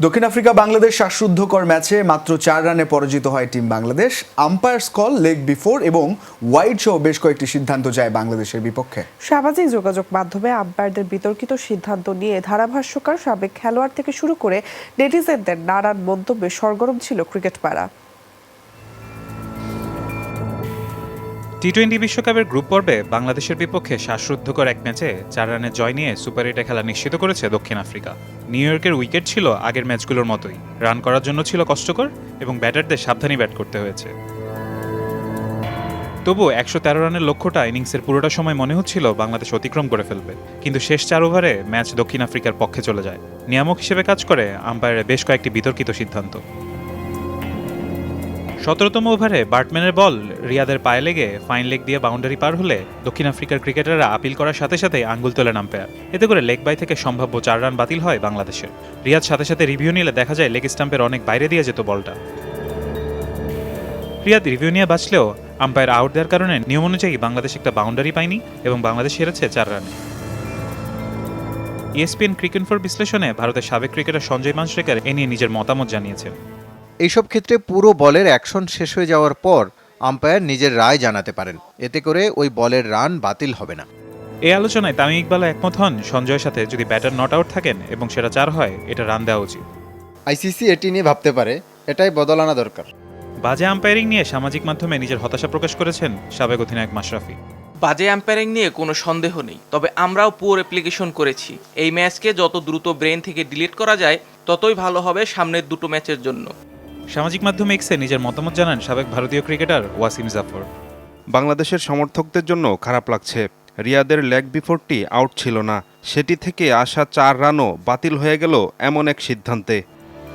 দক্ষিণ আফ্রিকা বাংলাদেশ শ্বাসরুদ্ধকর ম্যাচে মাত্র চার রানে পরাজিত হয় টিম বাংলাদেশ। আম্পায়ার স্কল লেগ বিফোর এবং ওয়াইড সহ বেশ কয়েকটি সিদ্ধান্ত যায় বাংলাদেশের বিপক্ষে। সামাজিক যোগাযোগ মাধ্যমে আম্পায়ারদের বিতর্কিত সিদ্ধান্ত নিয়ে ধারাভাষ্যকার সাবেক খেলোয়াড় থেকে শুরু করে নেটিজেনদের নানান মন্তব্যে সরগরম ছিল ক্রিকেট পাড়া টি টোয়েন্টি বিশ্বকাপের গ্রুপ পর্বে বাংলাদেশের বিপক্ষে শ্বাসরুদ্ধকর এক ম্যাচে চার রানের জয় নিয়ে সুপার এইটে খেলা নিশ্চিত করেছে দক্ষিণ আফ্রিকা। নিউ ইয়র্কের উইকেট ছিল আগের ম্যাচগুলোর মতোই। রান করার জন্য ছিল কষ্টকর এবং ব্যাটারদের সাবধানী ব্যাট করতে হয়েছে। তবু একশো তেরো রানের লক্ষ্যটা ইনিংসের পুরোটা সময় মনে হচ্ছিল বাংলাদেশ অতিক্রম করে ফেলবে। কিন্তু শেষ চার ওভারে ম্যাচ দক্ষিণ আফ্রিকার পক্ষে চলে যায়। নিয়ামক হিসেবে কাজ করে আম্পায়ারের বেশ কয়েকটি বিতর্কিত সিদ্ধান্ত। সতেরোতম ওভারে বার্টম্যানের বল রিয়াদের পায়ে লেগে ফাইন লেগ দিয়ে বাউন্ডারি পার হলে দক্ষিণ আফ্রিকার ক্রিকেটাররা আপিল করার সাথে সাথে আঙ্গুল তোলেন আম্পায়ার এতে করে লেগ বাই থেকে সম্ভাব্য চার রান বাতিল হয় বাংলাদেশের। রিয়াদ সাথে সাথে রিভিউ নিলে দেখা যায় লেগ স্টাম্পের অনেক বাইরে দিয়ে যেত বলটা। রিয়াদ রিভিউ নিয়ে বাঁচলেও আম্পায়ার আউট দেওয়ার কারণে নিয়ম অনুযায়ী বাংলাদেশ একটা বাউন্ডারি পায়নি এবং বাংলাদেশ হেরেছে চার রানে। ইএসপিএন ক্রিকেট ফর বিশ্লেষণে ভারতের সাবেক ক্রিকেটার সঞ্জয় মানসরেকার এ নিয়ে নিজের মতামত জানিয়েছেন। এইসব ক্ষেত্রে পুরো বলের অ্যাকশন শেষ হয়ে যাওয়ার পর আম্পায়ার নিজের রায় জানাতে পারেন। এতে করে ওই বলের রান বাতিল হবে না। এই আলোচনায় তামিম ইকবালা একমত হন সঞ্জয়ের সাথে যদি ব্যাটার নট আউট থাকেন এবং সেটা চার হয় এটা রান দেওয়া উচিত। আইসিসি এটি নিয়ে ভাবতে পারে এটাই বদল আনা দরকার। বাজে আম্পায়ারিং নিয়ে সামাজিক মাধ্যমে নিজের হতাশা প্রকাশ করেছেন সাবেক অধিনায়ক মাশরাফি। বাজে আম্পায়ারিং নিয়ে কোনো সন্দেহ নেই তবে আমরাও পুয়ার অ্যাপ্লিকেশন করেছি। এই ম্যাচকে যত দ্রুত ব্রেন থেকে ডিলিট করা যায় ততই ভালো হবে সামনের দুটো ম্যাচের জন্য। সামাজিক মাধ্যমে এক্সে নিজের মতামত জানান সাবেক ভারতীয় ক্রিকেটার ওয়াসিম জাফর। বাংলাদেশের সমর্থকদের জন্য খারাপ লাগছে। রিয়াদের লেগ বিফোরটি আউট ছিল না। সেটি থেকে আসা চার রানও বাতিল হয়ে গেল এমন এক সিদ্ধান্তে।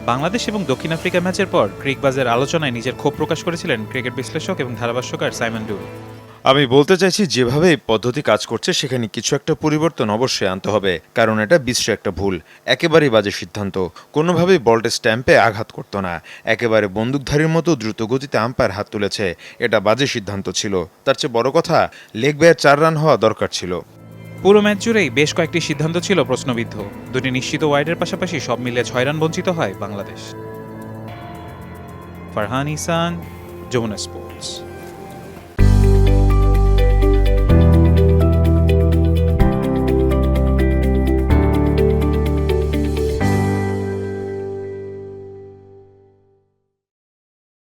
বাংলাদেশ এবং দক্ষিণ আফ্রিকা ম্যাচের পর ক্রিকবাজের আলোচনায় নিজের ক্ষোভ প্রকাশ করেছিলেন ক্রিকেট বিশ্লেষক এবং ধারাভাষ্যকার সাইমন ডুল। আমি বলতে চাইছি, যেভাবে এই পদ্ধতি কাজ করছে, সেখানে কিছু একটা পরিবর্তন অবশ্যই আনতে হবে, কারণ এটা বিশ্ব একটা ভুল। একেবারেই বাজে সিদ্ধান্ত। কোনোভাবেই বলটা স্ট্যাম্পে আঘাত করতো না। একেবারে বন্দুকধারীর মতো দ্রুত গতিতে আম্পায়ার হাত তুলেছে। এটা বাজে সিদ্ধান্ত ছিল। তার চেয়ে বড় কথা, লেগ ব্যয়ের চার রান হওয়া দরকার ছিল। পুরো ম্যাচ জুড়েই বেশ কয়েকটি সিদ্ধান্ত ছিল প্রশ্নবিদ্ধ। দুটি নিশ্চিত ওয়াইডের পাশাপাশি সব মিলিয়ে ছয় রান বঞ্চিত হয় বাংলাদেশ। ফারহান ইসান, যমুনা স্পোর্টস।